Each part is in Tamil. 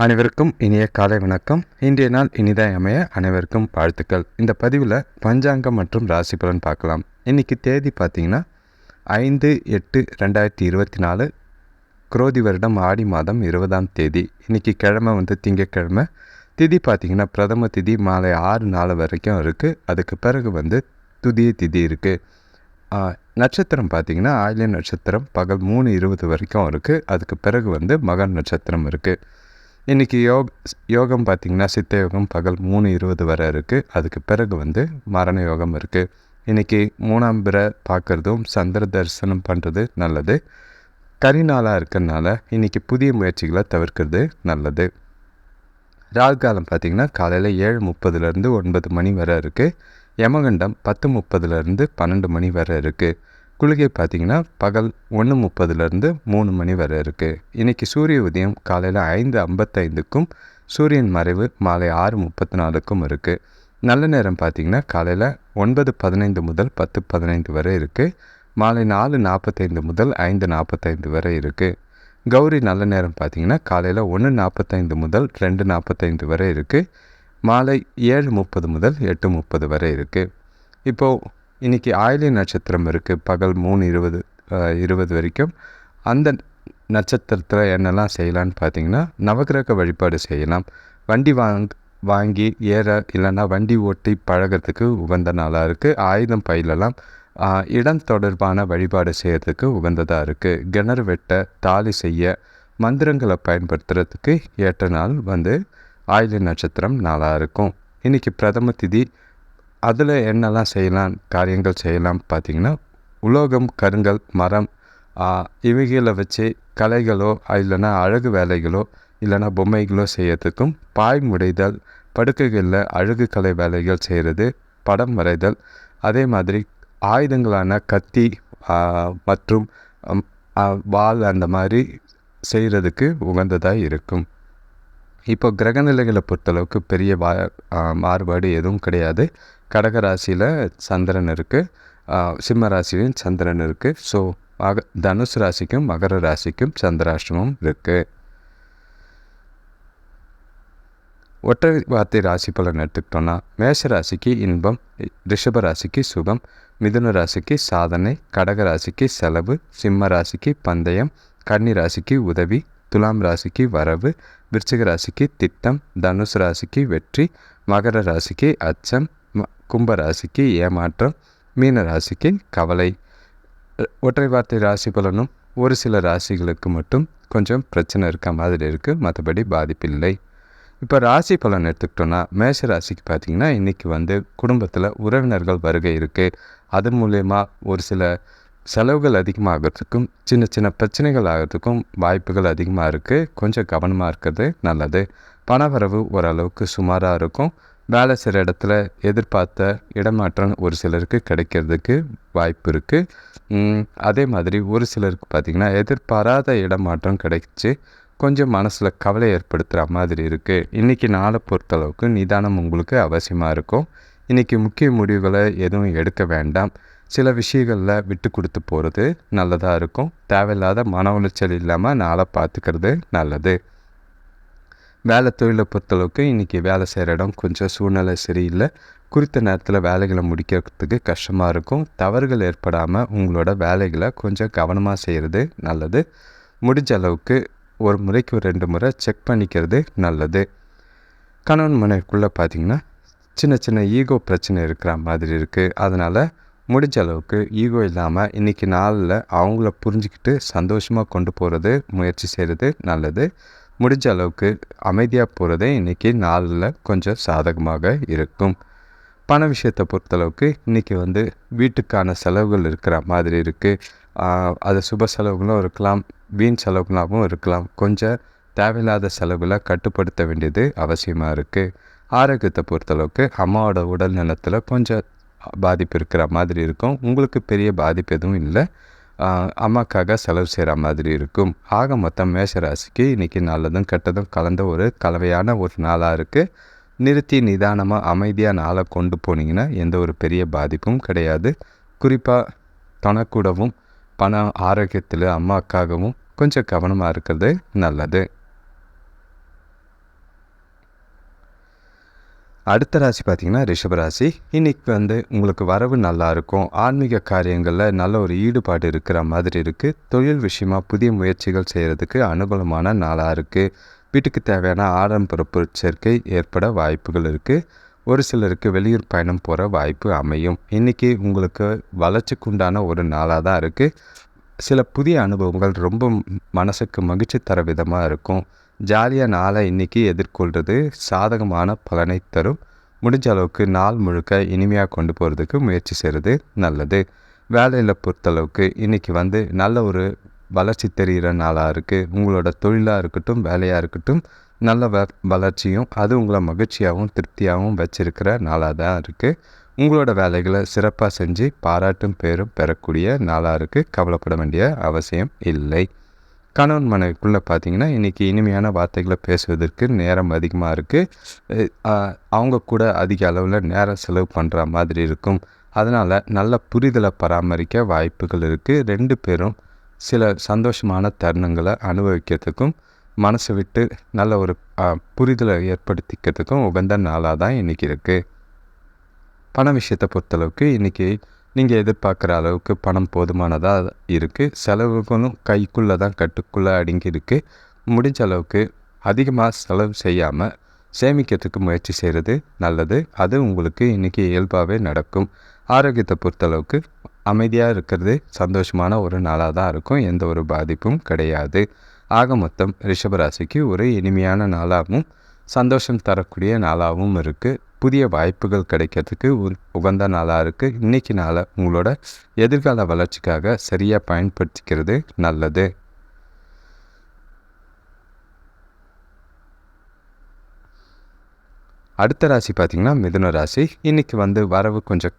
அனைவருக்கும் இனிய காலை வணக்கம். இன்றைய நாள் இனிதாய் அமைய அனைவருக்கும் வாழ்த்துக்கள். இந்த பதிவில் பஞ்சாங்கம் மற்றும் ராசி பலன் பார்க்கலாம். இன்றைக்கி தேதி பார்த்தீங்கன்னா ஐந்து எட்டு ரெண்டாயிரத்தி இருபத்தி நாலு குரோதி வருடம் ஆடி மாதம் இருபதாம் தேதி. இன்றைக்கி கிழமை வந்து திங்கட்கிழமை. திதி பார்த்திங்கன்னா பிரதம திதி மாலை ஆறு நாள் வரைக்கும் இருக்குது அதுக்கு பிறகு வந்து துதிய திதி இருக்குது நட்சத்திரம் பார்த்திங்கன்னா ஆயிலிய நட்சத்திரம் பகல் மூணு இருபது வரைக்கும் இருக்குது அதுக்கு பிறகு வந்து மகன் நட்சத்திரம் இருக்குது இன்றைக்கி யோக் யோகம் பார்த்திங்கன்னா சித்த யோகம் பகல் மூணு இருபது வரை இருக்குது அதுக்கு பிறகு வந்து மரண யோகம் இருக்குது இன்றைக்கி மூணாம் பிறை பார்க்குறதும் சந்திர தரிசனம் பண்ணுறது நல்லது. கரிநாளாக இருக்கிறதுனால இன்றைக்கி புதிய முயற்சிகளை தவிர்க்கிறது நல்லது. ராகுகாலம் பார்த்திங்கன்னா காலையில் ஏழு முப்பதுலேருந்து ஒன்பது மணி வரை இருக்குது யமகண்டம் பத்து முப்பதுலேருந்து பன்னெண்டு மணி வரை இருக்குது குளிகை பார்த்திங்கன்னா பகல் ஒன்று முப்பதுலேருந்து மூணு மணி வரை இருக்குது இன்றைக்கி சூரிய உதயம் காலையில் ஐந்து ஐம்பத்தைந்துக்கும் சூரியன் மறைவு மாலை ஆறு முப்பத்தி நாலுக்கும் இருக்குது நல்ல நேரம் பார்த்திங்கன்னா காலையில் ஒன்பது பதினைந்து முதல் பத்து பதினைந்து வரை இருக்குது மாலை நாலு நாற்பத்தைந்து முதல் ஐந்து நாற்பத்தைந்து வரை இருக்குது கௌரி நல்ல நேரம் பார்த்திங்கன்னா காலையில் ஒன்று நாற்பத்தைந்து முதல் ரெண்டு நாற்பத்தைந்து வரை இருக்குது மாலை ஏழு முப்பது முதல் எட்டு முப்பது வரை இருக்குது இப்போது இன்றைக்கி ஆயிலி நட்சத்திரம் இருக்குது பகல் மூணு இருபது இருபது வரைக்கும். அந்த நட்சத்திரத்தில் என்னெல்லாம் செய்யலான்னு பார்த்தீங்கன்னா நவகிரக வழிபாடு செய்யலாம். வண்டி வாங் வாங்கி ஏற இல்லைன்னா வண்டி ஓட்டி பழகிறதுக்கு உகந்த நாளாக இருக்குது ஆயுதம் பயிலலாம். இடம் தொடர்பான வழிபாடு செய்கிறதுக்கு உகந்ததாக இருக்குது கிணறு வெட்ட தாலி செய்ய மந்திரங்களை பயன்படுத்துறதுக்கு ஏற்ற நாள் வந்து ஆயுத நட்சத்திரம் நாளாக இருக்கும். இன்றைக்கி பிரதம திதி அதில் என்னெல்லாம் செய்யலாம் காரியங்கள் செய்யலாம் பார்த்திங்கன்னா உலோகம் கருங்கல் மரம் இவைகளை வச்சு கலைகளோ இல்லைன்னா அழகு வேலைகளோ இல்லைன்னா பொம்மைகளோ செய்யறதுக்கும் பாய் முடைதல் படுக்கைகளில் அழகு கலை வேலைகள் செய்கிறது படம் வரைதல் அதே மாதிரி ஆயுதங்களான கத்தி மற்றும் வால் அந்த மாதிரி செய்கிறதுக்கு உகந்ததாக இருக்கும். இப்போ கிரகநிலைகளை பொறுத்தளவுக்கு பெரிய மாறுபாடு எதுவும் கிடையாது. கடக ராசியில் சந்திரன் இருக்குது சிம்ம ராசிலையும் சந்திரன் இருக்குது ஸோ மக தனுசு ராசிக்கும் மகர ராசிக்கும் சந்திராஷ்டமம் இருக்குது ஒற்றை வார்த்தை ராசி பலன் எடுத்துக்கிட்டோன்னா மேஷ ராசிக்கு இன்பம் ரிஷப ராசிக்கு சுகம் மிதுன ராசிக்கு சாதனை கடக ராசிக்கு செலவு சிம்ம ராசிக்கு பந்தயம் கன்னி ராசிக்கு உதவி துலாம் ராசிக்கு வரவு விருச்சிக ராசிக்கு திட்டம் தனுசு ராசிக்கு வெற்றி மகர ராசிக்கு அச்சம் கும்பராசிக்கு ஏமாற்றம் மீன ராசிக்கு கவலை ஒற்றை வார்த்தை ராசி பலனும் ஒரு சில ராசிகளுக்கு மட்டும் கொஞ்சம் பிரச்சனை இருக்க மாதிரி இருக்குது மற்றபடி பாதிப்பில்லை இப்போ ராசி பலன் எடுத்துக்கிட்டோன்னா மேஷ ராசிக்கு பார்த்திங்கன்னா இன்றைக்கி வந்து குடும்பத்தில் உறவினர்கள் வருகை இருக்குது அது மூலயமா ஒரு சில செலவுகள் அதிகமாகிறதுக்கும் சின்ன சின்ன பிரச்சனைகள் ஆகிறதுக்கும் வாய்ப்புகள் அதிகமாக இருக்குது கொஞ்சம் கவனமாக இருக்கிறது நல்லது. பணவரவு ஓரளவுக்கு சுமாராக இருக்கும். வேலை செய்கிற இடத்துல எதிர்பார்த்த இடமாற்றம் ஒரு சிலருக்கு கிடைக்கிறதுக்கு வாய்ப்பு இருக்குது அதே மாதிரி ஒரு சிலருக்கு பார்த்திங்கன்னா எதிர்பாராத இடமாற்றம் கிடைச்சி கொஞ்சம் மனசில் கவலை ஏற்படுத்துகிற மாதிரி இருக்குது இன்றைக்கி நாளை பொறுத்தளவுக்கு நிதானம் உங்களுக்கு அவசியமாக இருக்கும். இன்றைக்கி முக்கிய முடிவுகளை எதுவும் எடுக்க வேண்டாம். சில விஷயங்களில் விட்டு கொடுத்து போகிறது நல்லதாக இருக்கும். தேவையில்லாத மன உளைச்சல் இல்லாமல் நாளை பார்த்துக்கிறது நல்லது. வேலை தொழிலை பொறுத்தளவுக்கு இன்றைக்கி வேலை செய்கிற இடம் கொஞ்சம் சூழ்நிலை சரியில்லை. குறித்த நேரத்தில் வேலைகளை முடிக்கிறதுக்கு கஷ்டமாக இருக்கும். தவறுகள் ஏற்படாமல் உங்களோட வேலைகளை கொஞ்சம் கவனமாக செய்கிறது நல்லது. முடிஞ்ச அளவுக்கு ஒரு முறைக்கு ஒரு ரெண்டு முறை செக் பண்ணிக்கிறது நல்லது. கணவன் மனைவிக்குள்ளே பார்த்திங்கன்னா சின்ன சின்ன ஈகோ பிரச்சனை இருக்கிற மாதிரி இருக்குது அதனால் முடிஞ்ச அளவுக்கு ஈகோ இல்லாமல் இன்றைக்கி நாளில் அவங்கள புரிஞ்சுக்கிட்டு சந்தோஷமாக கொண்டு போகிறது முயற்சி செய்கிறது நல்லது. முடிஞ்ச அளவுக்கு அமைதியாக போகிறதே இன்றைக்கி நாளில் கொஞ்சம் சாதகமாக இருக்கும். பண விஷயத்தை பொறுத்தளவுக்கு இன்றைக்கி வந்து வீட்டுக்கான செலவுகள் இருக்கிற மாதிரி இருக்குது அது சுப செலவுகளும் இருக்கலாம் வீண் செலவுகளாகவும் இருக்கலாம். கொஞ்சம் தேவையில்லாத செலவுகளை கட்டுப்படுத்த வேண்டியது அவசியமாக இருக்குது ஆரோக்கியத்தை பொறுத்தளவுக்கு அம்மாவோட உடல் நலத்தில் கொஞ்சம் பாதிப்பு இருக்கிற மாதிரி இருக்கும். உங்களுக்கு பெரிய பாதிப்பு எதுவும் இல்லை. அம்மாக்காக செலவு செய்கிற மாதிரி இருக்கும். ஆக மொத்தம் மேஷராசிக்கு இன்றைக்கி நல்லதும் கெட்டதும் கலந்த ஒரு கலவையான ஒரு நாளாக இருக்குது நிறுத்தி நிதானமாக அமைதியாக நாளை கொண்டு போனீங்கன்னா எந்த ஒரு பெரிய பாதிப்பும் கிடையாது. குறிப்பாக தனக்கூடவும் பண ஆரோக்கியத்தில் அம்மாக்காகவும் கொஞ்சம் கவனமாக இருக்கிறது நல்லது. அடுத்த ராசி பார்த்திங்கன்னா ரிஷபராசி. இன்றைக்கி வந்து உங்களுக்கு வரவு நல்லா இருக்கும். ஆன்மீக காரியங்களில் நல்ல ஒரு ஈடுபாடு இருக்கிற மாதிரி இருக்குது தொழில் விஷயமா புதிய முயற்சிகள் செய்கிறதுக்கு அனுகூலமான நாளாக இருக்குது வீட்டுக்கு தேவையான ஆடம்பர பொருட்சேர்க்கை ஏற்பட வாய்ப்புகள் இருக்குது ஒரு சிலருக்கு வெளியூர் பயணம் போகிற வாய்ப்பு அமையும். இன்றைக்கி உங்களுக்கு வளர்ச்சிக்குண்டான ஒரு நாளாக தான் இருக்குது சில புதிய அனுபவங்கள் ரொம்ப மனசுக்கு மகிழ்ச்சி தர விதமாக இருக்கும். ஜாலியாக நாளை இன்றைக்கி எதிர்கொள்கிறது சாதகமான பலனை தரும். முடிஞ்ச அளவுக்கு நாள் முழுக்க இனிமையாக கொண்டு போகிறதுக்கு முயற்சி செய்கிறது நல்லது. வேலையில் பொறுத்தளவுக்கு இன்றைக்கி வந்து நல்ல ஒரு வளர்ச்சி தெரிகிற நாளாக இருக்குது உங்களோட தொழிலாக இருக்கட்டும் வேலையாக இருக்கட்டும் நல்ல வ வளர்ச்சியும் அது உங்களை மகிழ்ச்சியாகவும் திருப்தியாகவும் வச்சிருக்கிற நாளாக தான் இருக்குது உங்களோட வேலைகளை சிறப்பாக செஞ்சு பாராட்டும் பேரும் பெறக்கூடிய நாளாக இருக்குது கவலைப்பட வேண்டிய அவசியம் இல்லை. கணவன் மனைவிக்குள்ளே பார்த்தீங்கன்னா இன்றைக்கி இனிமையான வார்த்தைகளை பேசுவதற்கு நேரம் அதிகமாக இருக்குது அவங்க கூட அதிக அளவில் நேரம் செலவு பண்ணுற மாதிரி இருக்கும். அதனால் நல்ல புரிதலை பராமரிக்க வாய்ப்புகள் இருக்குது ரெண்டு பேரும் சில சந்தோஷமான தருணங்களை அனுபவிக்கிறதுக்கும் மனசை விட்டு நல்ல ஒரு புரிதலை ஏற்படுத்திக்கிறதுக்கும் உகந்த நாளாக தான் இன்றைக்கி இருக்குது பண விஷயத்தை பொறுத்தளவுக்கு இன்றைக்கி நீங்கள் எதிர்பார்க்குற அளவுக்கு பணம் போதுமானதாக இருக்குது செலவுகளும் கைக்குள்ளே தான் கட்டுக்குள்ளே அடங்கி இருக்குது முடிஞ்ச அளவுக்கு அதிகமாக செலவு செய்யாமல் சேமிக்கிறதுக்கு முயற்சி செய்கிறது நல்லது. அது உங்களுக்கு இன்றைக்கி இயல்பாகவே நடக்கும். ஆரோக்கியத்தை பொறுத்தளவுக்கு அமைதியாக இருக்கிறது சந்தோஷமான ஒரு நாளாக தான் இருக்கும். எந்த ஒரு பாதிப்பும் கிடையாது. ஆக மொத்தம் ரிஷபராசிக்கு ஒரு இனிமையான நாளாகவும் சந்தோஷம் தரக்கூடிய நாளாகவும் இருக்குது புதிய வாய்ப்புகள் கிடைக்கிறதுக்கு உகந்த நாளாக இருக்குது இன்றைக்கி நாளை உங்களோட எதிர்கால வளர்ச்சிக்காக சரியாக பயன்படுத்திக்கிறது நல்லது. அடுத்த ராசி பார்த்திங்கன்னா மிதுன ராசி. இன்றைக்கி வந்து வரவு கொஞ்சம்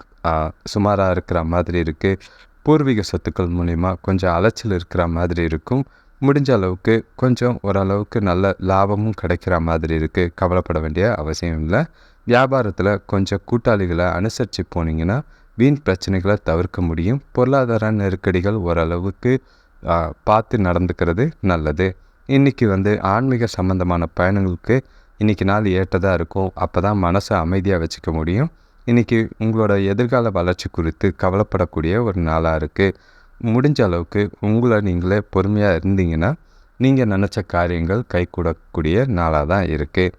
சுமாராக இருக்கிற மாதிரி இருக்குது பூர்வீக சொத்துக்கள் மூலிமா கொஞ்சம் அலைச்சல் இருக்கிற மாதிரி இருக்கும். முடிஞ்ச அளவுக்கு கொஞ்சம் ஓரளவுக்கு நல்ல லாபமும் கிடைக்கிற மாதிரி இருக்குது கவலைப்பட வேண்டிய அவசியம் இல்லை. வியாபாரத்தில் கொஞ்சம் கூட்டாளிகளை அனுசரித்து போனீங்கன்னா வீண் பிரச்சனைகளை தவிர்க்க முடியும். பொருளாதார நெருக்கடிகள் ஓரளவுக்கு பார்த்து நடந்துக்கிறது நல்லது. இன்றைக்கி வந்து ஆன்மீக சம்மந்தமான பயணங்களுக்கு இன்றைக்கி நாள் ஏற்றதாக இருக்கும். அப்போ தான் மனசை அமைதியாக வச்சுக்க முடியும். இன்றைக்கி உங்களோட எதிர்கால வளர்ச்சி குறித்து கவலைப்படக்கூடிய ஒரு நாளாக இருக்குது முடிஞ்ச அளவுக்கு உங்களை நீங்களே பொறுமையாக இருந்தீங்கன்னா நீங்கள் நினச்ச காரியங்கள் கைகூடக்கூடிய நாளாக தான் இருக்குது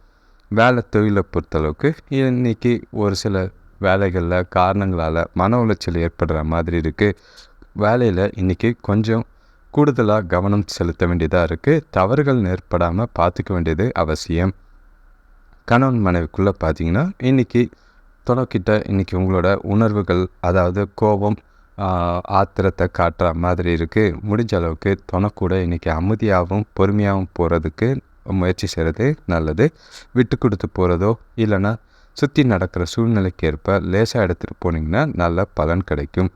வேலை தொழிலை பொறுத்தளவுக்கு இன்றைக்கி ஒரு சில வேலைகளில் காரணங்களால் மன உளைச்சல் ஏற்படுற மாதிரி இருக்குது வேலையில் இன்றைக்கி கொஞ்சம் கூடுதலாக கவனம் செலுத்த வேண்டியதாக இருக்குது தவறுகள் ஏற்படாமல் பார்த்துக்க வேண்டியது அவசியம். கணவன் மனைவிக்குள்ளே பார்த்தீங்கன்னா இன்றைக்கி துணைக்கிட்ட இன்றைக்கி உங்களோட உணர்வுகள் அதாவது கோபம் ஆத்திரத்தை காட்டுற மாதிரி இருக்குது முடிஞ்ச அளவுக்கு துணைக்கூட இன்றைக்கி அமைதியாகவும் பொறுமையாகவும் போகிறதுக்கு முயற்சி செய்கிறது நல்லது. விட்டு கொடுத்து போகிறதோ இல்லைன்னா சுற்றி நடக்கிற சூழ்நிலைக்கு ஏற்ப லேசாக எடுத்துகிட்டு போனீங்கன்னா நல்ல பலன் கிடைக்கும்.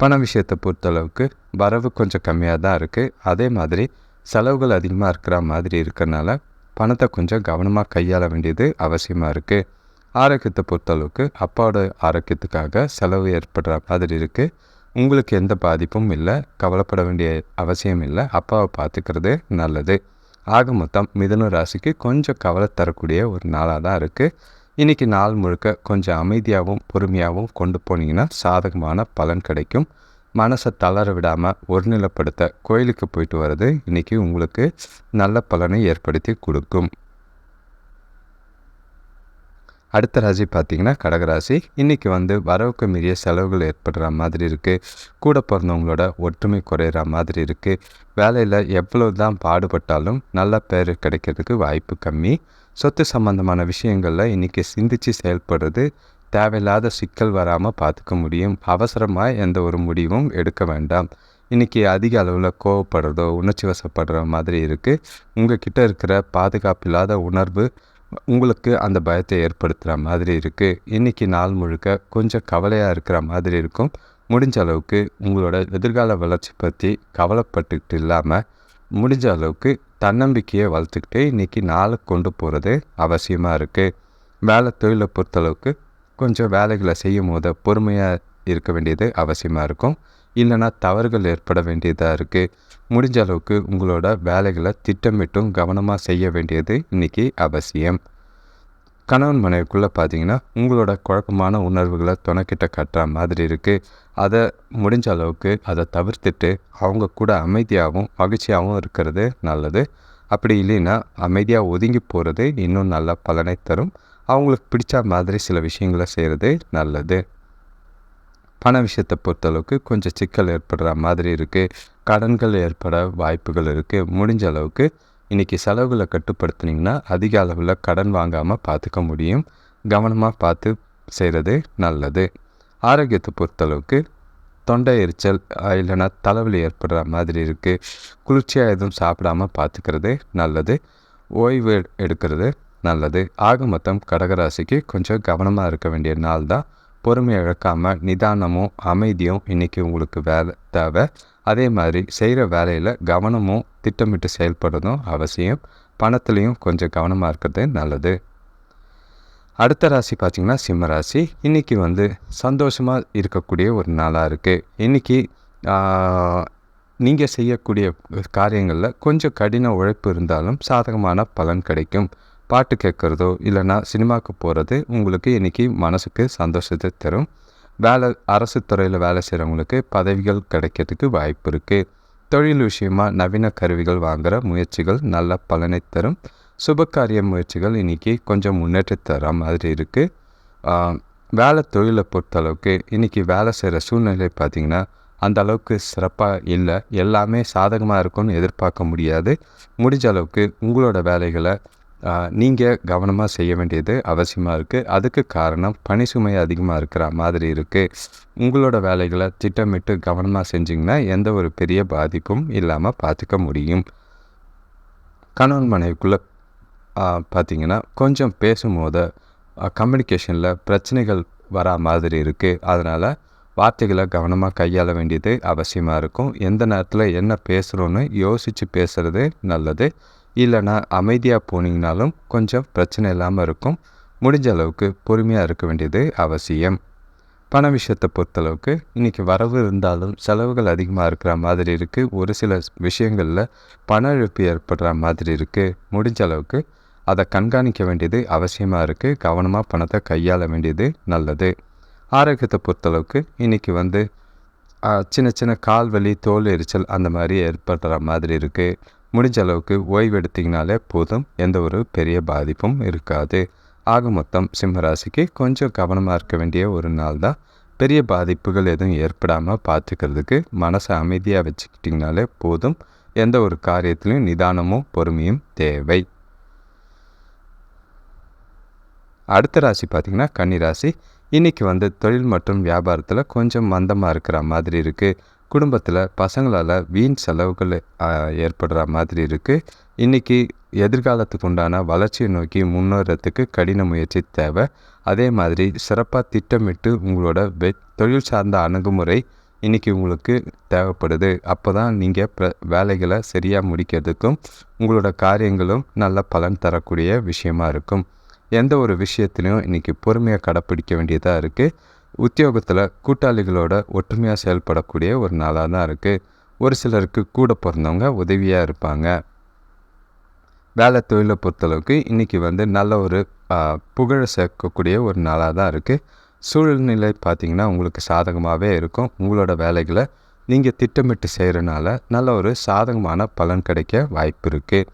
பண விஷயத்தை பொறுத்தளவுக்கு வரவு கொஞ்சம் கம்மியாக தான் இருக்குது அதே மாதிரி செலவுகள் அதிகமாக இருக்கிற மாதிரி இருக்கிறனால பணத்தை கொஞ்சம் கவனமாக கையாள வேண்டியது அவசியமாக இருக்குது ஆரோக்கியத்தை பொறுத்தளவுக்கு அப்பாவோட ஆரோக்கியத்துக்காக செலவு ஏற்படுற மாதிரி இருக்குது உங்களுக்கு எந்த பாதிப்பும் இல்லை. கவலைப்பட வேண்டிய அவசியம் இல்லை. அப்பாவை பார்த்துக்கிறது நல்லது. ஆக மொத்தம் மிதன ராசிக்கு கொஞ்சம் கவலை தரக்கூடிய ஒரு நாளாக தான் இருக்குது இன்றைக்கி நாள் முழுக்க கொஞ்சம் அமைதியாகவும் பொறுமையாகவும் கொண்டு போனீங்கன்னா சாதகமான பலன் கிடைக்கும். மனசை தளர விடாமல் ஒருநிலைப்படுத்த கோயிலுக்கு போயிட்டு வர்றது இன்றைக்கி உங்களுக்கு நல்ல பலனை ஏற்படுத்தி கொடுக்கும். அடுத்த ராசி பார்த்திங்கன்னா கடகராசி. இன்றைக்கி வந்து வரவுக்கு மீறிய செலவுகள் ஏற்படுற மாதிரி இருக்குது கூட பிறந்தவங்களோட ஒற்றுமை குறையிற மாதிரி இருக்குது வேலையில் எவ்வளவு தான் பாடுபட்டாலும் நல்ல பேர் கிடைக்கிறதுக்கு வாய்ப்பு கம்மி. சொத்து சம்பந்தமான விஷயங்களில் இன்றைக்கி சிந்தித்து செயல்படுறது தேவையில்லாத சிக்கல் வராமல் பார்த்துக்க முடியும். அவசரமாக எந்த ஒரு முடிவும் எடுக்க வேண்டாம். இன்றைக்கி அதிக அளவில் கோவப்படுறதோ உணர்ச்சி வசப்படுற மாதிரி இருக்குது உங்கள் கிட்டே இருக்கிற பாதுகாப்பு இல்லாத உணர்வு உங்களுக்கு அந்த பயத்தை ஏற்படுத்துகிற மாதிரி இருக்குது இன்றைக்கி நாள் முழுக்க கொஞ்சம் கவலையாக இருக்கிற மாதிரி இருக்கும். முடிஞ்ச அளவுக்கு உங்களோட எதிர்கால வளர்ச்சி பற்றி கவலைப்பட்டுக்கிட்டு இல்லாமல் முடிஞ்ச அளவுக்கு தன்னம்பிக்கையை வளர்த்துக்கிட்டு இன்றைக்கி நாளை கொண்டு போகிறது அவசியமாக இருக்குது வேலை தொழிலை பொறுத்தளவுக்கு கொஞ்சம் வேலைகளை செய்யும் போது பொறுமையாக இருக்க வேண்டியது அவசியமாக இருக்கும். இல்லைன்னா தவறுகள் ஏற்பட வேண்டியதாக இருக்குது முடிஞ்ச அளவுக்கு உங்களோட வேலைகளை திட்டமிட்டும் கவனமாக செய்ய வேண்டியது இன்றைக்கி அவசியம். கணவன் மனைவிக்குள்ளே பார்த்தீங்கன்னா உங்களோட குழப்பமான உணர்வுகளை துணைக்கிட்ட கட்டுற மாதிரி இருக்குது அதை முடிஞ்ச அளவுக்கு அதை தவிர்த்துட்டு அவங்க கூட அமைதியாகவும் மகிழ்ச்சியாகவும் இருக்கிறது நல்லது. அப்படி இல்லைன்னா அமைதியாக ஒதுங்கி போகிறது இன்னும் நல்ல பலனை தரும். அவங்களுக்கு பிடிச்ச மாதிரி சில விஷயங்களை செய்கிறது நல்லது. பண விஷயத்தை பொறுத்தளவுக்கு கொஞ்சம் சிக்கல் ஏற்படுற மாதிரி இருக்குது கடன்கள் ஏற்பட வாய்ப்புகள் இருக்குது முடிஞ்ச அளவுக்கு இன்றைக்கி செலவுகளை கட்டுப்படுத்துனீங்கன்னா அதிக அளவில் கடன் வாங்காமல் பார்த்துக்க முடியும். கவனமாக பார்த்து செய்கிறது நல்லது. ஆரோக்கியத்தை பொறுத்தளவுக்கு தொண்டை எரிச்சல் இல்லைன்னா தலைவலி ஏற்படுற மாதிரி இருக்குது குளிர்ச்சியாக எதுவும் சாப்பிடாம பார்த்துக்கிறது நல்லது. ஓய்வு எடுக்கிறது நல்லது. ஆக மொத்தம் கடகராசிக்கு கொஞ்சம் கவனமாக இருக்க வேண்டிய நாள் தான். பொறுமை இழக்காமல் நிதானமும் அமைதியும் இன்றைக்கி உங்களுக்கு வேலை தேவை. அதே மாதிரி செய்கிற வேலையில் கவனமும் திட்டமிட்டு செயல்படுறதும் அவசியம். பணத்துலேயும் கொஞ்சம் கவனமாக இருக்கிறது நல்லது. அடுத்த ராசி பார்த்திங்கன்னா சிம்ம ராசி. இன்றைக்கி வந்து சந்தோஷமாக இருக்கக்கூடிய ஒரு நாளாக இருக்குது இன்றைக்கி நீங்கள் செய்யக்கூடிய காரியங்களில் கொஞ்சம் கடின உழைப்பு இருந்தாலும் சாதகமான பலன் கிடைக்கும். பாட்டு கேட்குறதோ இல்லைன்னா சினிமாவுக்கு போகிறது உங்களுக்கு இன்றைக்கி மனசுக்கு சந்தோஷத்தை தரும். வேலை அரசு துறையில் வேலை செய்கிறவங்களுக்கு பதவிகள் கிடைக்கிறதுக்கு வாய்ப்பு இருக்குது தொழில் விஷயமாக நவீன கருவிகள் வாங்குகிற முயற்சிகள் நல்ல பலனை தரும். சுபகாரிய முயற்சிகள் இன்றைக்கி கொஞ்சம் முன்னேற்றம் தர மாதிரி இருக்குது வேலை தொழிலை பொறுத்தளவுக்கு இன்றைக்கி வேலை செய்கிற சூழ்நிலை பார்த்திங்கன்னா அந்த அளவுக்கு சிறப்பாக இல்லை. எல்லாமே சாதகமாக இருக்கும்னு எதிர்பார்க்க முடியாது. முடிஞ்ச அளவுக்கு உங்களோட வேலைகளை நீங்கள் கவனமாக செய்ய வேண்டியது அவசியமாக இருக்குது அதுக்கு காரணம் பணி சுமை அதிகமாக இருக்கிற மாதிரி இருக்குது உங்களோட வேலைகளை திட்டமிட்டு கவனமாக செஞ்சிங்கன்னா எந்த ஒரு பெரிய பாதிப்பும் இல்லாமல் பார்த்துக்க முடியும். கணவன் மனைவிக்குள்ளே பார்த்திங்கன்னா கொஞ்சம் பேசும்போது கம்யூனிகேஷனில் பிரச்சனைகள் வரா மாதிரி இருக்குது அதனால் வார்த்தைகளை கவனமாக கையாள வேண்டியது அவசியமாக இருக்கும். எந்த நேரத்தில் என்ன பேசுகிறோன்னு யோசித்து பேசுகிறது நல்லது. இல்லைனா அமைதியாக போனீங்கனாலும் கொஞ்சம் பிரச்சனை இல்லாமல் இருக்கும். முடிஞ்ச அளவுக்கு பொறுமையாக இருக்க வேண்டியது அவசியம். பண விஷயத்தை பொறுத்தளவுக்கு இன்றைக்கி வரவு இருந்தாலும் செலவுகள் அதிகமாக இருக்கிற மாதிரி இருக்குது ஒரு சில விஷயங்களில் பண இழப்பு ஏற்படுற மாதிரி இருக்குது முடிஞ்ச அளவுக்கு அதை கண்காணிக்க வேண்டியது அவசியமாக இருக்குது கவனமாக பணத்தை கையாள வேண்டியது நல்லது. ஆரோக்கியத்தை பொறுத்தளவுக்கு இன்றைக்கி வந்து சின்ன சின்ன கால் வலி தோல் எரிச்சல் அந்த மாதிரி ஏற்படுற மாதிரி இருக்குது முடிஞ்ச அளவுக்கு ஓய்வு எடுத்திங்கனாலே போதும். எந்த ஒரு பெரிய பாதிப்பும் இருக்காது. ஆக மொத்தம் சிம்மராசிக்கு கொஞ்சம் கவனமாக இருக்க வேண்டிய ஒரு நாள் தான். பெரிய பாதிப்புகள் எதுவும் ஏற்படாமல் பார்த்துக்கிறதுக்கு மனசை அமைதியாக வச்சுக்கிட்டிங்கனாலே போதும். எந்த ஒரு காரியத்திலையும் நிதானமும் பொறுமையும் தேவை. அடுத்த ராசி பார்த்திங்கன்னா கன்னிராசி. இன்றைக்கி வந்து தொழில் மற்றும் வியாபாரத்தில் கொஞ்சம் மந்தமாக இருக்கிற மாதிரி இருக்குது குடும்பத்தில் பசங்களால் வீண் செலவுகள் ஏற்படுற மாதிரி இருக்குது இன்றைக்கி எதிர்காலத்துக்கு உண்டான வளர்ச்சியை நோக்கி முன்னேறத்துக்கு கடின முயற்சி தேவை. அதே மாதிரி சிறப்பாக திட்டமிட்டு உங்களோட வெ தொழில் சார்ந்த அணுகுமுறை இன்றைக்கி உங்களுக்கு தேவைப்படுது. அப்போ தான் நீங்கள் ப்ர வேலைகளை சரியாக முடிக்கிறதுக்கும் உங்களோட காரியங்களும் நல்ல பலன் தரக்கூடிய விஷயமா இருக்கும். எந்த ஒரு விஷயத்துலையும் இன்றைக்கி பொறுமையாக கடைப்பிடிக்க வேண்டியதாக இருக்குது உத்தியோகத்தில் கூட்டாளிகளோட ஒற்றுமையாக செயல்படக்கூடிய ஒரு நாளாக தான் இருக்குது ஒரு சிலருக்கு கூட பிறந்தவங்க உதவியாக இருப்பாங்க. வேலை தொழிலை பொறுத்தளவுக்கு இன்றைக்கி வந்து நல்ல ஒரு புகழை சேர்க்கக்கூடிய ஒரு நாளாக தான் இருக்குது சூழ்நிலை பார்த்திங்கன்னா உங்களுக்கு சாதகமாகவே இருக்கும். உங்களோட வேலைகளை நீங்கள் திட்டமிட்டு செய்கிறனால நல்ல ஒரு சாதகமான பலன் கிடைக்க வாய்ப்பு இருக்குது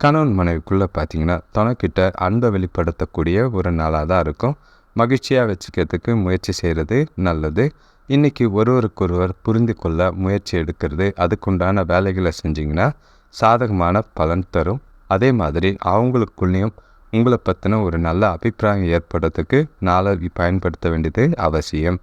கணவன் மனைவிக்குள்ளே பார்த்தீங்கன்னா தனக்கிட்ட அன்பை வெளிப்படுத்தக்கூடிய ஒரு நாளாக தான் இருக்கும். மகிழ்ச்சியாக வச்சுக்கிறதுக்கு முயற்சி செய்கிறது நல்லது. இன்றைக்கி ஒருவருக்கொருவர் புரிந்து கொள்ள முயற்சி எடுக்கிறது. அதுக்குண்டான வேலைகளை செஞ்சிங்கன்னா சாதகமான பலன் தரும். அதே மாதிரி அவங்களுக்குள்ளேயும் உங்களை பற்றின ஒரு நல்ல அபிப்பிராயம் ஏற்படுறதுக்கு நாளை பயன்படுத்த வேண்டியது அவசியம்.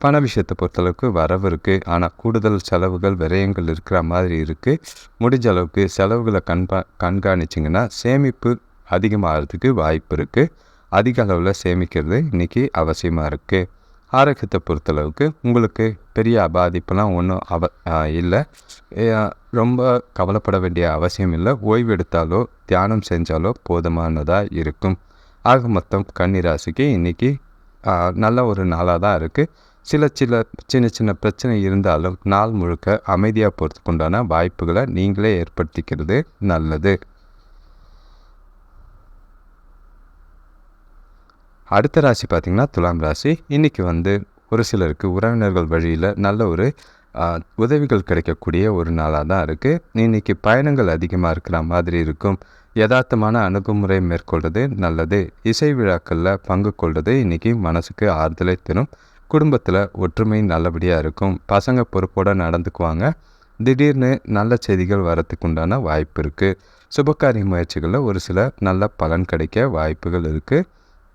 பண விஷயத்தை பொறுத்தளவுக்கு வரவு இருக்குது ஆனால் கூடுதல் செலவுகள் விரயங்கள் இருக்கிற மாதிரி இருக்குது முடிஞ்ச அளவுக்கு செலவுகளை கண்பா கண்காணிச்சிங்கன்னா சேமிப்பு அதிகமாகிறதுக்கு வாய்ப்பு இருக்குது அதிக அளவில் சேமிக்கிறது இன்றைக்கி அவசியமாக இருக்குது ஆரோக்கியத்தை பொறுத்தளவுக்கு உங்களுக்கு பெரிய பாதிப்பெல்லாம் ஒன்றும் அவ இல்லை. ரொம்ப கவலைப்பட வேண்டிய அவசியம் இல்லை. ஓய்வு எடுத்தாலோ தியானம் செஞ்சாலோ போதுமானதாக இருக்கும். ஆக மொத்தம் கன்னிராசிக்கு இன்றைக்கி நல்ல ஒரு நாளாக தான் இருக்குது சில சில சின்ன சின்ன பிரச்சனை இருந்தாலும் நாள் முழுக்க அமைதியாக போகிறதுக்குண்டான வாய்ப்புகளை நீங்களே ஏற்படுத்திக்கிறது நல்லது. அடுத்த ராசி பார்த்திங்கன்னா துலாம் ராசி. இன்றைக்கி வந்து ஒரு சிலருக்கு உறவினர்கள் வழியில் நல்ல ஒரு உதவிகள் கிடைக்கக்கூடிய ஒரு நாளாக தான் இருக்குது இன்றைக்கி பயணங்கள் அதிகமாக இருக்கிற மாதிரி இருக்கும். யதார்த்தமான அணுகுமுறை மேற்கொள்வது நல்லது. இசை விழாக்களில் பங்கு கொள்வது இன்றைக்கி மனசுக்கு ஆறுதலை தரும். குடும்பத்தில் ஒற்றுமை நல்லபடியாக இருக்கும். பசங்க பொறுப்போடு நடந்துக்குவாங்க. திடீர்னு நல்ல செய்திகள் வரத்துக்குண்டான வாய்ப்பு இருக்குது சுபகாரிய முயற்சிகளில் ஒரு சில நல்ல பலன் கிடைக்க வாய்ப்புகள் இருக்குது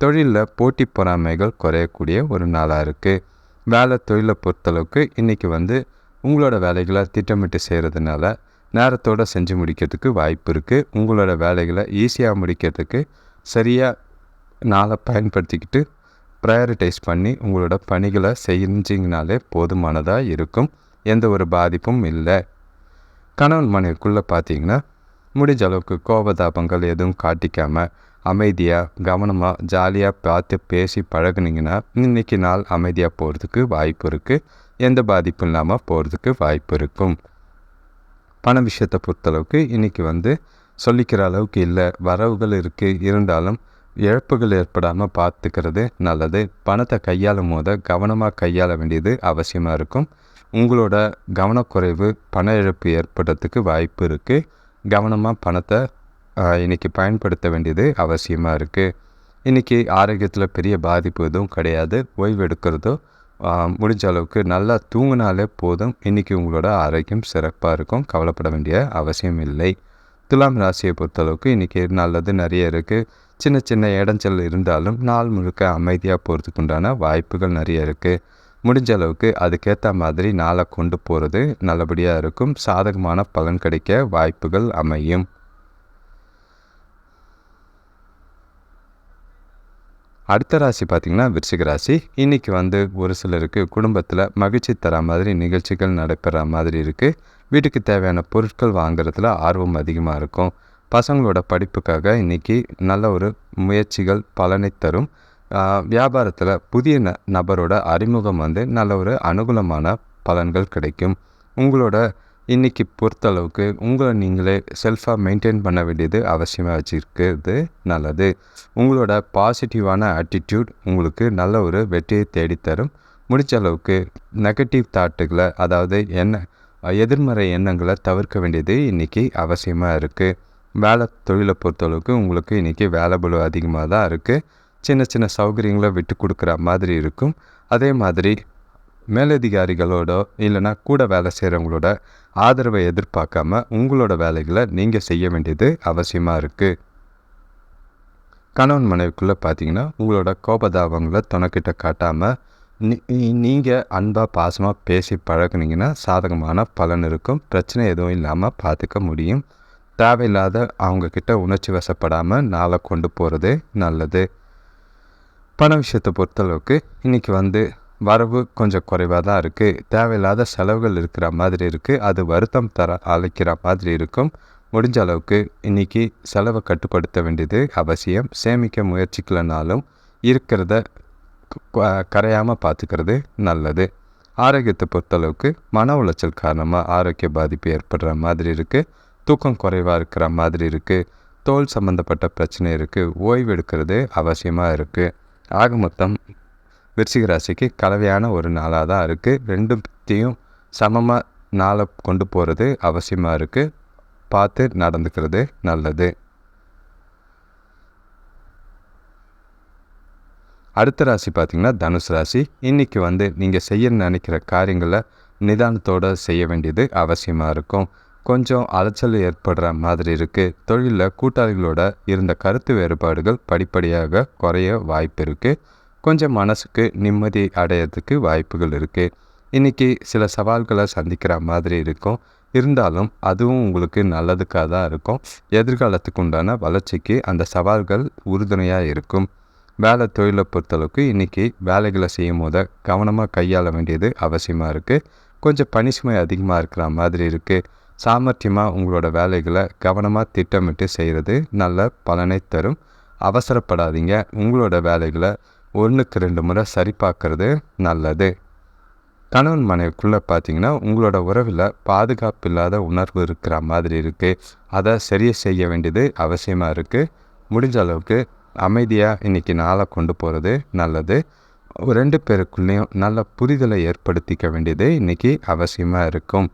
தொழிலில் போட்டி பொறாமைகள் குறையக்கூடிய ஒரு நாளாக இருக்குது வேலை தொழிலை பொறுத்தளவுக்கு இன்றைக்கி வந்து உங்களோட வேலைகளை திட்டமிட்டு செய்கிறதுனால நேரத்தோடு செஞ்சு முடிக்கிறதுக்கு வாய்ப்பு இருக்குது உங்களோட வேலைகளை ஈஸியாக முடிக்கிறதுக்கு சரியாக நாளை பயன்படுத்திக்கிட்டு ப்ரையாரிட்டைஸ் பண்ணி உங்களோட பணிகளை செஞ்சிங்கனாலே போதுமானதாக இருக்கும். எந்த ஒரு பாதிப்பும் இல்லை. கணவன் மனைவிக்குள்ளே பார்த்தீங்கன்னா முடிஞ்ச அளவுக்கு கோபதாபங்கள் எதுவும் காட்டிக்காமல் அமைதியாக கவனமாக ஜாலியாக பார்த்து பேசி பழகுனீங்கன்னா இன்றைக்கி நாள் அமைதியாக போகிறதுக்கு வாய்ப்பு இருக்குது எந்த பாதிப்பும் இல்லாமல் போகிறதுக்கு வாய்ப்பு இருக்கும். பண விஷயத்தை பொறுத்தளவுக்கு இன்றைக்கி வந்து சொல்லிக்கிற அளவுக்கு இல்லை. வரவுகள் இருக்குது இருந்தாலும் இழப்புகள் ஏற்படாமல் பார்த்துக்கிறது நல்லது. பணத்தை கையாளும் போது கவனமாக கையாள வேண்டியது அவசியமாக இருக்கும். உங்களோட கவனக்குறைவு பண இழப்பு ஏற்படுறதுக்கு வாய்ப்பு இருக்குது கவனமாக பணத்தை இன்றைக்கி இன்னைக்கு பயன்படுத்த வேண்டியது அவசியமாக இருக்குது இன்றைக்கி ஆரோக்கியத்தில் பெரிய பாதிப்பு எதுவும் கிடையாது. ஓய்வு எடுக்கிறதோ முடிஞ்ச அளவுக்கு நல்லா தூங்கினாலே போதும். இன்றைக்கி உங்களோட ஆரோக்கியம் சிறப்பாக இருக்கும். கவலைப்பட வேண்டிய அவசியம் இல்லை. துலாம் ராசியை பொறுத்தளவுக்கு இன்றைக்கி நல்லது நிறைய இருக்குது சின்ன சின்ன இடைஞ்சல் இருந்தாலும் நாள் முழுக்க அமைதியாக போகிறதுக்கு உண்டான வாய்ப்புகள் நிறைய இருக்குது முடிஞ்ச அளவுக்கு அதுக்கேற்ற மாதிரி நாளை கொண்டு போகிறது நல்லபடியாக இருக்கும். சாதகமான பலன் கிடைக்க வாய்ப்புகள் அமையும். அடுத்த ராசி பார்த்திங்கன்னா விருச்சிக ராசி. இன்றைக்கி வந்து ஒரு சிலருக்கு குடும்பத்தில் மகிழ்ச்சி தர மாதிரி நிகழ்ச்சிகள் நடைபெற மாதிரி இருக்குது வீட்டுக்கு தேவையான பொருட்கள் வாங்குறதுல ஆர்வம் அதிகமாக இருக்கும். பசங்களோட படிப்புக்காக இன்றைக்கி நல்ல ஒரு முயற்சிகள் பலனை தரும். வியாபாரத்தில் புதிய ந நபரோட அறிமுகம் வந்து நல்ல ஒரு அனுகூலமான பலன்கள் கிடைக்கும். உங்களோட இன்றைக்கி பொறுத்தளவுக்கு உங்களை நீங்களே செல்ஃபாக மெயின்டைன் பண்ண வேண்டியது அவசியமாக வச்சுருக்கிறது நல்லது. உங்களோட பாசிட்டிவான ஆட்டிடியூட் உங்களுக்கு நல்ல ஒரு வெற்றியை தேடித்தரும். முடிச்ச அளவுக்கு நெகட்டிவ் தாட்டுகளை அதாவது என்ன எதிர்மறை எண்ணங்களை தவிர்க்க வேண்டியது இன்றைக்கி அவசியமாக இருக்குது வேலை தொழிலை பொறுத்தளவுக்கு உங்களுக்கு இன்றைக்கி வேலை பளு அதிகமாக தான் இருக்குது சின்ன சின்ன சௌகரியங்களை விட்டு கொடுக்குற மாதிரி இருக்கும். அதே மாதிரி மேலதிகாரிகளோட இல்லைன்னா கூட வேலை செய்கிறவங்களோட ஆதரவை எதிர்பார்க்காம உங்களோட வேலைகளை நீங்கள் செய்ய வேண்டியது அவசியமாக இருக்குது கணவன் மனைவிக்குள்ளே பார்த்தீங்கன்னா உங்களோட கோபதாபங்களை துணைக்கிட்ட காட்டாமல் நீங்கள் அன்பாக பாசமாக பேசி பழகுனீங்கன்னா சாதகமான பலன் இருக்கும். பிரச்சனை எதுவும் இல்லாமல் பார்த்துக்க முடியும். தேவையில்லாத அவங்கக்கிட்ட உணர்ச்சி வசப்படாமல் நாளை கொண்டு போகிறது நல்லது. பண விஷயத்தை பொறுத்தளவுக்கு இன்றைக்கி வந்து வரவு கொஞ்சம் குறைவாக தான் இருக்குது தேவையில்லாத செலவுகள் இருக்கிற மாதிரி இருக்குது அது வருத்தம் தர அழைக்கிற மாதிரி இருக்கும். முடிஞ்ச அளவுக்கு இன்றைக்கி செலவை கட்டுப்படுத்த வேண்டியது அவசியம். சேமிக்க முயற்சிக்கலனாலும் இருக்கிறத கரையாமல் பார்த்துக்கிறது நல்லது. ஆரோக்கியத்தை பொறுத்தளவுக்கு மன உளைச்சல் காரணமாக ஆரோக்கிய பாதிப்பு ஏற்படுற மாதிரி இருக்குது தூக்கம் குறைவாக இருக்கிற மாதிரி இருக்குது தோல் சம்மந்தப்பட்ட பிரச்சனை இருக்குது ஓய்வு எடுக்கிறது அவசியமாக இருக்குது ஆக மொத்தம் விருச்சிக ராசிக்கு கலவையான ஒரு நாளாக தான் இருக்குது ரெண்டுத்தையும் சமமாக நாளை கொண்டு போகிறது அவசியமாக இருக்குது பார்த்து நடந்துக்கிறது நல்லது. அடுத்த ராசி பார்த்திங்கன்னா தனுசு ராசி. இன்றைக்கி வந்து நீங்கள் செய்ய நினைக்கிற காரியங்களை நிதானத்தோடு செய்ய வேண்டியது அவசியமாக இருக்கும். கொஞ்சம் அலைச்சல் ஏற்படுற மாதிரி இருக்குது தொழிலில் கூட்டாளிகளோட இருந்த கருத்து வேறுபாடுகள் படிப்படியாக குறைய வாய்ப்பு இருக்குது கொஞ்சம் மனசுக்கு நிம்மதி அடையிறதுக்கு வாய்ப்புகள் இருக்குது இன்றைக்கி சில சவால்களை சந்திக்கிற மாதிரி இருக்கும். இருந்தாலும் அதுவும் உங்களுக்கு நல்லதுக்காக தான் இருக்கும். எதிர்காலத்துக்கு உண்டான வளர்ச்சிக்கு அந்த சவால்கள் உறுதுணையாக இருக்கும். வேலை தொழிலை பொறுத்தளவுக்கு இன்றைக்கி வேலைகளை செய்யும் போது கவனமாக கையாள வேண்டியது அவசியமாக இருக்குது கொஞ்சம் பணிசுமை அதிகமாக இருக்கிற மாதிரி இருக்குது சாமர்த்தியமாக உங்களோட வேலைகளை கவனமாக திட்டமிட்டு செய்கிறது நல்ல பலனை தரும். அவசரப்படாதீங்க. உங்களோட வேலைகளை ஒன்றுக்கு ரெண்டு முறை சரி பார்க்குறது நல்லது. கணவன் மனைவிக்குள்ளே பார்த்தீங்கன்னா உங்களோட உறவில் பாதுகாப்பு இல்லாத உணர்வு இருக்கிற மாதிரி இருக்குது அதை சரியை செய்ய வேண்டியது அவசியமாக இருக்குது முடிஞ்ச அளவுக்கு அமைதியாக இன்றைக்கி நாளை கொண்டு போகிறது நல்லது. ரெண்டு பேருக்குள்ளேயும் நல்ல புரிதலை ஏற்படுத்திக்க வேண்டியது இன்றைக்கி அவசியமாக இருக்கும்.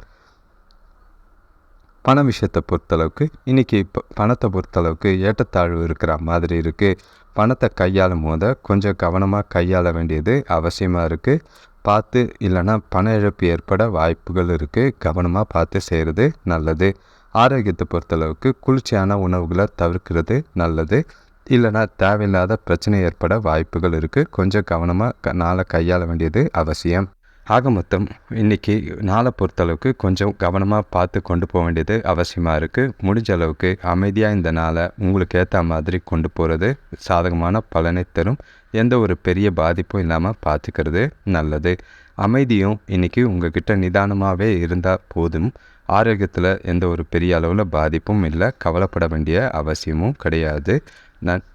பண விஷயத்தை பொறுத்தளவுக்கு இன்றைக்கி இப்போ பணத்தை பொறுத்தளவுக்கு ஏற்றத்தாழ்வு இருக்கிற மாதிரி இருக்குது பணத்தை கையாளும் போது கொஞ்சம் கவனமாக கையாள வேண்டியது அவசியமாக இருக்குது பார்த்து இல்லைன்னா பண இழப்பு ஏற்பட வாய்ப்புகள் இருக்குது கவனமாக பார்த்து செய்கிறது நல்லது. ஆரோக்கியத்தை பொறுத்தளவுக்கு குளிர்ச்சியான உணவுகளை தவிர்க்கிறது நல்லது. இல்லைனா தேவையில்லாத பிரச்சனை ஏற்பட வாய்ப்புகள் இருக்குது கொஞ்சம் கவனமாக க நாளை கையாள வேண்டியது அவசியம். ஆக மொத்தம் இன்றைக்கி நாளை பொறுத்தளவுக்கு கொஞ்சம் கவனமாக பார்த்து கொண்டு போக வேண்டியது அவசியமாக இருக்குது முடிஞ்ச அளவுக்கு அமைதியாக இந்த நாளை உங்களுக்கு ஏற்ற மாதிரி கொண்டு போகிறது சாதகமான பலனை தரும். எந்த ஒரு பெரிய பாதிப்பும் இல்லாமல் பார்த்துக்கிறது நல்லது. அமைதியும் இன்றைக்கி உங்ககிட்ட நிதானமாகவே இருந்தால் போதும். ஆரோக்கியத்தில் எந்த ஒரு பெரிய அளவில் பாதிப்பும் இல்லை. கவலைப்பட வேண்டிய அவசியமும் கிடையாது. நான்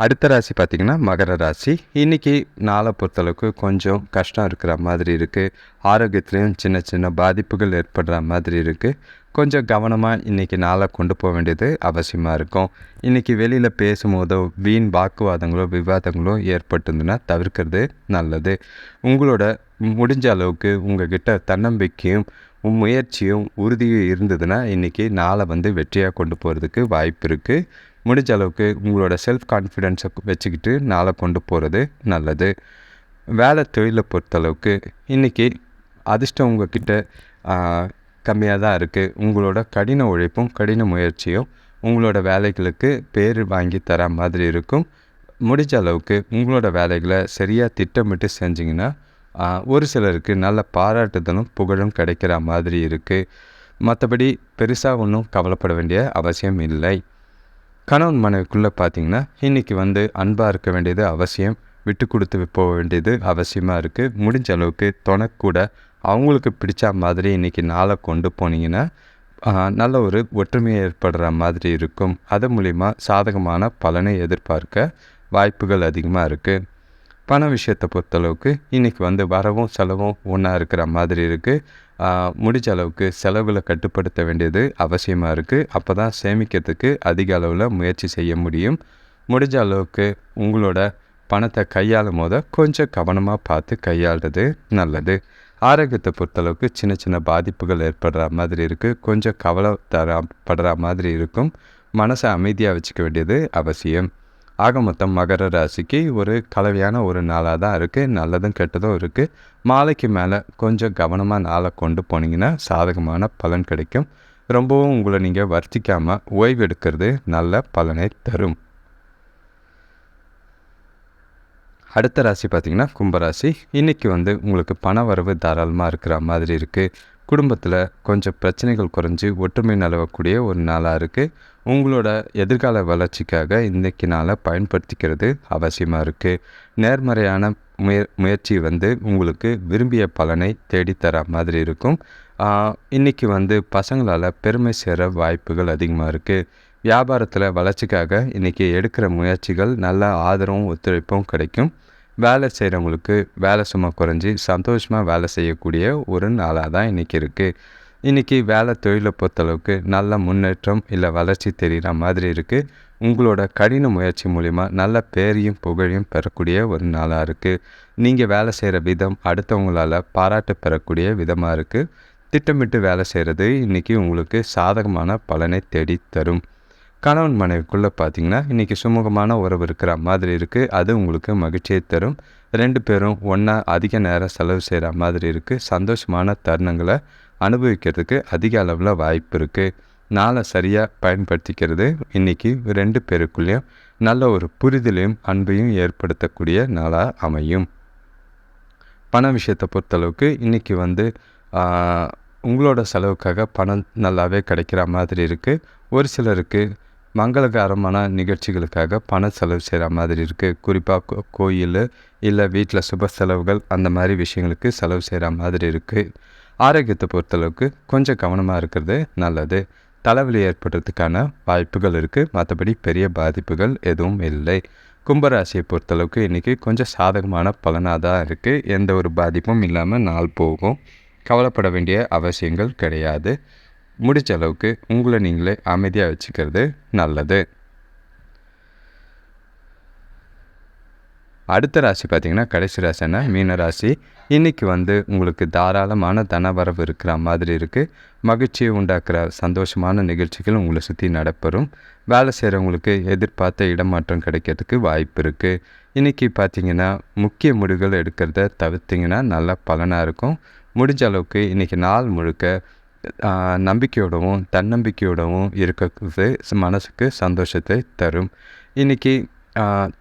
அடுத்த ராசி பார்த்திங்கன்னா மகர ராசி. இன்றைக்கி நாளை பொறுத்தளவுக்கு கொஞ்சம் கஷ்டம் இருக்கிற மாதிரி இருக்குது ஆரோக்கியத்துலேயும் சின்ன சின்ன பாதிப்புகள் ஏற்படுற மாதிரி இருக்குது கொஞ்சம் கவனமாக இன்றைக்கி நாளை கொண்டு போக வேண்டியது அவசியமாக இருக்கும். இன்றைக்கி வெளியில் பேசும்போதோ வீண் வாக்குவாதங்களோ விவாதங்களோ ஏற்பட்டுருந்துன்னா தவிர்க்கிறது நல்லது. உங்களோட முடிஞ்ச அளவுக்கு உங்கள் கிட்ட தன்னம்பிக்கையும் முயற்சியும் உறுதியும் இருந்ததுன்னா இன்றைக்கி நாளை வந்து வெற்றியாக கொண்டு போகிறதுக்கு வாய்ப்பு இருக்குது முடிஞ்ச அளவுக்கு உங்களோட செல்ஃப் கான்ஃபிடென்ஸை வச்சுக்கிட்டு நாளை கொண்டு போகிறது நல்லது. வேலை தொழிலை பொறுத்தளவுக்கு இன்றைக்கி அதிர்ஷ்டம் உங்கள்கிட்ட கம்மியாக தான் இருக்குது உங்களோட கடின உழைப்பும் கடின முயற்சியும் உங்களோட வேலைகளுக்கு பேர் வாங்கி தர மாதிரி இருக்கும். முடிஞ்ச அளவுக்கு உங்களோட வேலைகளை சரியாக திட்டமிட்டு செஞ்சிங்கன்னா ஒரு சிலருக்கு நல்ல பாராட்டுதலும் புகழும் கிடைக்கிற மாதிரி இருக்குது மற்றபடி பெருசாக ஒன்றும் கவலைப்பட வேண்டிய அவசியம் இல்லை. கணவன் மனைவிக்குள்ளே பார்த்தீங்கன்னா இன்றைக்கி வந்து அன்பாக இருக்க வேண்டியது அவசியம் விட்டு கொடுத்து போக வேண்டியது அவசியமாக இருக்குது முடிஞ்ச அளவுக்கு துணக்கூட அவங்களுக்கு பிடிச்ச மாதிரி இன்றைக்கி நாளை கொண்டு போனீங்கன்னா நல்ல ஒரு ஒற்றுமை ஏற்படுற மாதிரி இருக்கும். அது மூலிமா சாதகமான பலனை எதிர்பார்க்க வாய்ப்புகள் அதிகமாக இருக்குது பண விஷயத்தை பொறுத்தளவுக்கு இன்றைக்கி வந்து வரவும் செலவும் ஒன்றா இருக்கிற மாதிரி இருக்குது முடிஞ்ச அளவுக்கு செலவில் கட்டுப்படுத்த வேண்டியது அவசியமாக இருக்குது அப்போ தான் சேமிக்கிறதுக்கு அதிக அளவில் முயற்சி செய்ய முடியும். முடிஞ்ச அளவுக்கு உங்களோட பணத்தை கையாளும் போது கொஞ்சம் கவனமாக பார்த்து கையாளுறது நல்லது. ஆரோக்கியத்தை பொறுத்தளவுக்கு சின்ன சின்ன பாதிப்புகள் ஏற்படுற மாதிரி இருக்குது கொஞ்சம் கவலை தரப்படுற மாதிரி இருக்கும். மனசை அமைதியாக வச்சுக்க வேண்டியது அவசியம். ஆக மொத்தம் மகர ராசிக்கு ஒரு கலவையான ஒரு நாளாக தான் இருக்குது நல்லதும் கெட்டதும் இருக்குது மாலைக்கு மேலே கொஞ்சம் கவனமாக நாளை கொண்டு போனீங்கன்னா சாதகமான பலன் கிடைக்கும். ரொம்பவும் உங்களை நீங்கள் வர்த்திக்காமல் ஓய்வு எடுக்கிறது நல்ல பலனை தரும். அடுத்த ராசி பார்த்திங்கன்னா கும்பராசி. இன்றைக்கி வந்து உங்களுக்கு பண வரவு தாராளமாக இருக்கிற மாதிரி இருக்குது குடும்பத்தில் கொஞ்சம் பிரச்சனைகள் குறைஞ்சி ஒற்றுமை நிலவக்கூடிய ஒரு நாளாக இருக்குது உங்களோட எதிர்கால வளர்ச்சிக்காக இன்றைக்கி நாளை பயன்படுத்திக்கிறது அவசியமாக இருக்குது நேர்மறையான முய முயற்சி வந்து உங்களுக்கு விரும்பிய பலனை தேடித்தர மாதிரி இருக்கும். இன்றைக்கி வந்து பசங்களால் பெருமை சேர வாய்ப்புகள் அதிகமாக இருக்குது வியாபாரத்தில் வளர்ச்சிக்காக இன்றைக்கி எடுக்கிற முயற்சிகள் நல்ல ஆதரவும் ஒத்துழைப்பும் கிடைக்கும். வேலை செய்கிறவங்களுக்கு வேலை சும்மா குறைஞ்சி சந்தோஷமாக வேலை செய்யக்கூடிய ஒரு நாளாக தான் இன்றைக்கி இருக்குது இன்றைக்கி வேலை தொழிலை பொறுத்தளவுக்கு நல்ல முன்னேற்றம் இல்லை வளர்ச்சி தெரிகிற மாதிரி இருக்குது உங்களோட கடின முயற்சி மூலிமா நல்ல பேரையும் புகழையும் பெறக்கூடிய ஒரு நாளாக இருக்குது நீங்கள் வேலை செய்கிற விதம் அடுத்தவங்களால் பாராட்டு பெறக்கூடிய விதமாக இருக்குது திட்டமிட்டு வேலை செய்கிறது இன்றைக்கி உங்களுக்கு சாதகமான பலனை தேடி தரும். கணவன் மனைவிக்குள்ளே பார்த்தீங்கன்னா இன்றைக்கி சுமூகமான உறவு இருக்கிற மாதிரி இருக்குது அது உங்களுக்கு மகிழ்ச்சியை தரும். ரெண்டு பேரும் ஒன்றா அதிக நேரம் செலவு செய்கிற மாதிரி இருக்குது சந்தோஷமான தருணங்களை அனுபவிக்கிறதுக்கு அதிக அளவில் வாய்ப்பு இருக்குது நாளை சரியாக பயன்படுத்திக்கிறது. இன்றைக்கி ரெண்டு பேருக்குள்ளேயும் நல்ல ஒரு புரிதலையும் அன்பையும் ஏற்படுத்தக்கூடிய நாளாக அமையும். பண விஷயத்தை பொறுத்தளவுக்கு இன்றைக்கி வந்து உங்களோட செலவுக்காக பணம் நல்லாவே கிடைக்கிற மாதிரி இருக்குது ஒரு சிலருக்கு மங்களகரமான நிகழ்ச்சிகளுக்காக பண செலவு செய்கிற மாதிரி இருக்குது குறிப்பாக கோயில் இல்லை வீட்டில் சுப செலவுகள் அந்த மாதிரி விஷயங்களுக்கு செலவு செய்கிற மாதிரி இருக்குது ஆரோக்கியத்தை பொறுத்தளவுக்கு கொஞ்சம் கவனமாக இருக்கிறது நல்லது. தலைவலி ஏற்படுறதுக்கான வாய்ப்புகள் இருக்குது மற்றபடி பெரிய பாதிப்புகள் எதுவும் இல்லை. கும்பராசியை பொறுத்தளவுக்கு இன்றைக்கி கொஞ்சம் சாதகமான பலனாக தான் இருக்குது எந்த ஒரு பாதிப்பும் இல்லாமல் நாள் போகும். கவலைப்பட வேண்டிய அவசியங்கள் கிடையாது. முடிச்ச அளவுக்கு உங்களை நீங்களே அமைதியாக வச்சுக்கிறது நல்லது. அடுத்த ராசி பார்த்திங்கன்னா கடைசி ராசினா மீன ராசி. இன்றைக்கி வந்து உங்களுக்கு தாராளமான தனவரவு இருக்கிற மாதிரி இருக்குது மகிழ்ச்சியை உண்டாக்குற சந்தோஷமான நிகழ்ச்சிகள் உங்களை சுற்றி நடப்பெறும் வேலை செய்கிறவங்களுக்கு எதிர்பார்த்த இடமாற்றம் கிடைக்கிறதுக்கு வாய்ப்பு இருக்குது இன்றைக்கி பார்த்திங்கன்னா முக்கிய முடிவுகள் எடுக்கிறத தவிர்த்திங்கன்னா நல்ல பலனாக இருக்கும். முடிஞ்ச அளவுக்கு இன்றைக்கி நாள் முழுக்க நம்பிக்கையோடவும் தன்னம்பிக்கையோடவும் இருக்கிறது மனசுக்கு சந்தோஷத்தை தரும். இன்றைக்கி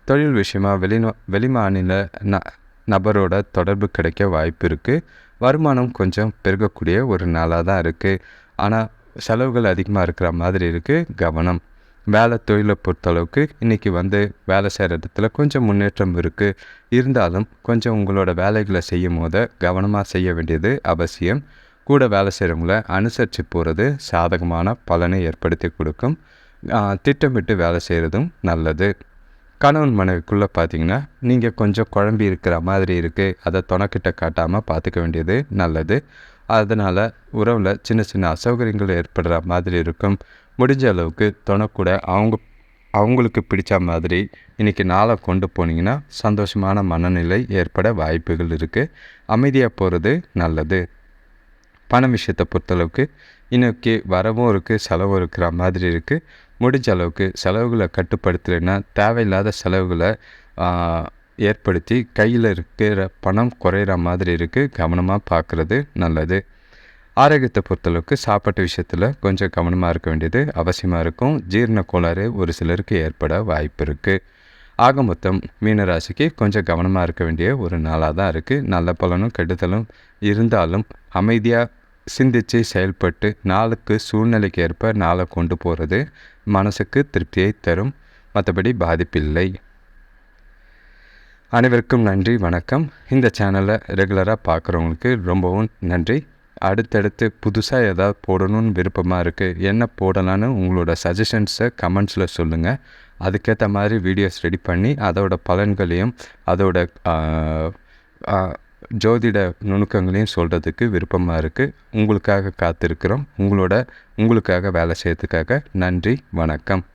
தொழில் விஷயமாக வெளி வெளிமாநில ந நபரோட தொடர்பு கிடைக்க வாய்ப்பு இருக்குது வருமானம் கொஞ்சம் பெருகக்கூடிய ஒரு நாளாக தான் இருக்குது ஆனால் செலவுகள் அதிகமாக இருக்கிற மாதிரி இருக்குது கவனம். வேலை தொழிலை பொறுத்தளவுக்கு இன்றைக்கி வந்து வேலை செய்கிற இடத்துல கொஞ்சம் முன்னேற்றம் இருக்குது இருந்தாலும் கொஞ்சம் உங்களோட வேலைகளை செய்யும் போது கவனமாக செய்ய வேண்டியது அவசியம். கூட வேலை செய்கிறவங்கள அனுசரித்து போகிறது சாதகமான பலனை ஏற்படுத்தி கொடுக்கும். திட்டமிட்டு வேலை செய்கிறதும் நல்லது. கணவன் மனைவிக்குள்ளே பார்த்தீங்கன்னா நீங்கள் கொஞ்சம் குழம்பி இருக்கிற மாதிரி இருக்குது அதை துணக்கிட்ட காட்டாமல் பார்த்துக்க வேண்டியது நல்லது. அதனால் உறவில் சின்ன சின்ன அசௌகரியங்கள் ஏற்படுற மாதிரி இருக்கும். முடிஞ்ச அளவுக்கு துணக்கூட அவங்க அவங்களுக்கு பிடிச்ச மாதிரி இன்றைக்கி நாளை கொண்டு போனீங்கன்னா சந்தோஷமான மனநிலை ஏற்பட வாய்ப்புகள் இருக்குது அமைதியாக போகிறது நல்லது. பணம் விஷயத்தை பொறுத்தளவுக்கு இன்னைக்கு வரவும் இருக்குது செலவும் இருக்கிற மாதிரி இருக்குது முடிஞ்ச அளவுக்கு செலவுகளை கட்டுப்படுத்தலைன்னா தேவையில்லாத செலவுகளை ஏற்படுத்தி கையில் இருக்கிற பணம் குறையிற மாதிரி இருக்குது கவனமாக பார்க்குறது நல்லது. ஆரோக்கியத்தை பொறுத்தளவுக்கு சாப்பாட்டு விஷயத்தில் கொஞ்சம் கவனமாக இருக்க வேண்டியது அவசியமாக இருக்கும். ஜீரண கோளாறு ஒரு சிலருக்கு ஏற்பட வாய்ப்பு இருக்குது ஆக மொத்தம் மீனராசிக்கு கொஞ்சம் கவனமாக இருக்க வேண்டிய ஒரு நாளாக தான் இருக்குது நல்ல பலனும் கெடுதலும் இருந்தாலும் அமைதியாக சிந்தித்து செயல்பட்டு நாளுக்கு சூழ்நிலைக்கு ஏற்ப நாளை கொண்டு போகிறது மனசுக்கு திருப்தியை தரும். மற்றபடி பாதிப்பில்லை. அனைவருக்கும் நன்றி வணக்கம். இந்த சேனலை ரெகுலராக பார்க்குறவங்களுக்கு ரொம்பவும் நன்றி. அடுத்தடுத்து புதுசாக ஏதாவது போடணும்னு விருப்பமாக இருக்குது என்ன போடலான்னு உங்களோட சஜஷன்ஸை கமெண்ட்ஸில் சொல்லுங்கள் அதுக்கேற்ற மாதிரி வீடியோஸ் ரெடி பண்ணி அதோட பலன்களையும் அதோட ஜோதிட நுணுக்கங்களையும் சொல்கிறதுக்கு விருப்பமாக இருக்குது உங்களுக்காக காத்திருக்கிறோம். உங்களோட உங்களுக்காக வேலை செய்யறதுக்காக நன்றி வணக்கம்.